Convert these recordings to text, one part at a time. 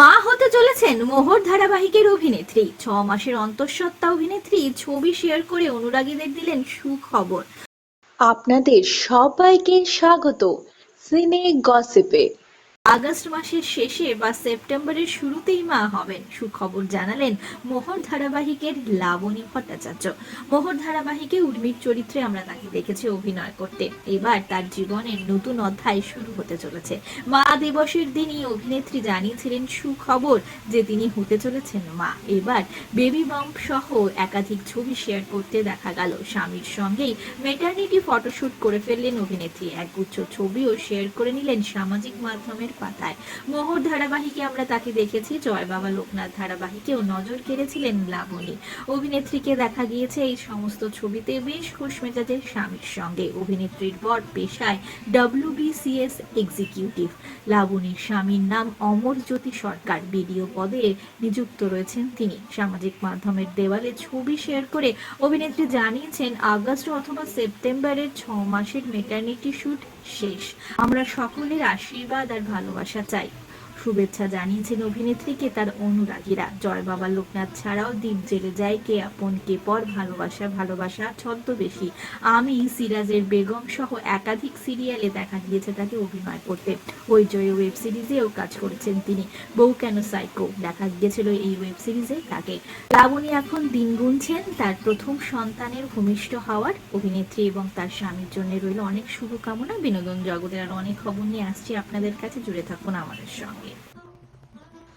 মা হতে চলেছেন মোহর ধারাবাহিকের অভিনেত্রী। ছ মাসের অন্তঃসত্ত্বা অভিনেত্রী ছবি শেয়ার করে অনুরাগীদের দিলেন সুখবর। আপনাদের সবাইকে স্বাগত। সিনে গসিপে। আগস্ট মাসের শেষে বা সেপ্টেম্বরের শুরুতেই মা হবেন, সুখবর জানালেন মোহর ধারাবাহিকের লাবণী ভট্টাচার্য। মোহর ধারাবাহিকে উর্মির চরিত্রে আমরা তাকে দেখেছি অভিনয় করতে। এবার তার জীবনের নতুন অধ্যায় শুরু হতে চলেছে। মা দিবসের দিনই অভিনেত্রী জানিয়েছিলেন সুখবর যে তিনি হতে চলেছেন মা। এবার বেবি বাম্প সহ একাধিক ছবি শেয়ার করতে দেখা গেল। স্বামীর সঙ্গেই মেটার্নিটি ফটোশুট করে ফেললেন অভিনেত্রী। একগুচ্ছ ছবিও শেয়ার করে নিলেন সামাজিক মাধ্যমের পাতায়। মোহর ধারাবাহিকে আমরা তাকে দেখেছি, জয় বাবা লোকনাথ ধারাবাহিকেও নজর কেড়েছিলেন লাবণী। অভিনেত্রীকে দেখা গিয়েছে এই সমস্ত ছবিতে বেশ খুশ মেজাজের স্বামীর সঙ্গে। অভিনেত্রীর বর পেশায় ডব্লিউবিসিএস এক্সিকিউটিভ লাবণীর স্বামীর নাম অমর জ্যোতি সরকার। বিডিও পদে নিযুক্ত রয়েছেন তিনি। সামাজিক মাধ্যমের দেওয়ালে ছবি শেয়ার করে অভিনেত্রী জানিয়েছেন, আগস্ট অথবা সেপ্টেম্বরের ছ মাসের মেটার্নিটি শুট শেষ। আমরা সকলের আশীর্বাদ আর ভালোবাসা চাই শুভেচ্ছা জানিয়েছেন অভিনেত্রীকে তার অনুরাগীরা। জয় বাবা লোকনাথ ছাড়াও দ্বীপ জেলে যায় কে আপন, কে পর, ভালোবাসা ভালোবাসা ছদ্মবেশী আমি সিরাজের বেগম সহ একাধিক সিরিয়ালে দেখা গিয়েছে তাকে অভিনয় করতে। ওই জয় ওয়েব সিরিজেও কাজ করেছেন তিনি। বউ কেন সাইকো? দেখা গিয়েছিল এই ওয়েব সিরিজে তাকে। লাবণী এখন দিন গুনছেন তার প্রথম সন্তানের ভূমিষ্ঠ হওয়ার অভিনেত্রী এবং তার স্বামীর জন্য রইল অনেক শুভকামনা। বিনোদন জগতের আর অনেক খবর নিয়ে আসছি। আপনাদের কাছে জুড়ে থাকুন আমাদের সঙ্গে।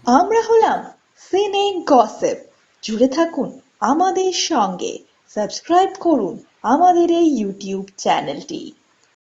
আমরা হলাম সিনে গসিপ। জুড়ে থাকুন আমাদের সঙ্গে। সাবস্ক্রাইব করুন আমাদের এই ইউটিউব চ্যানেলটি।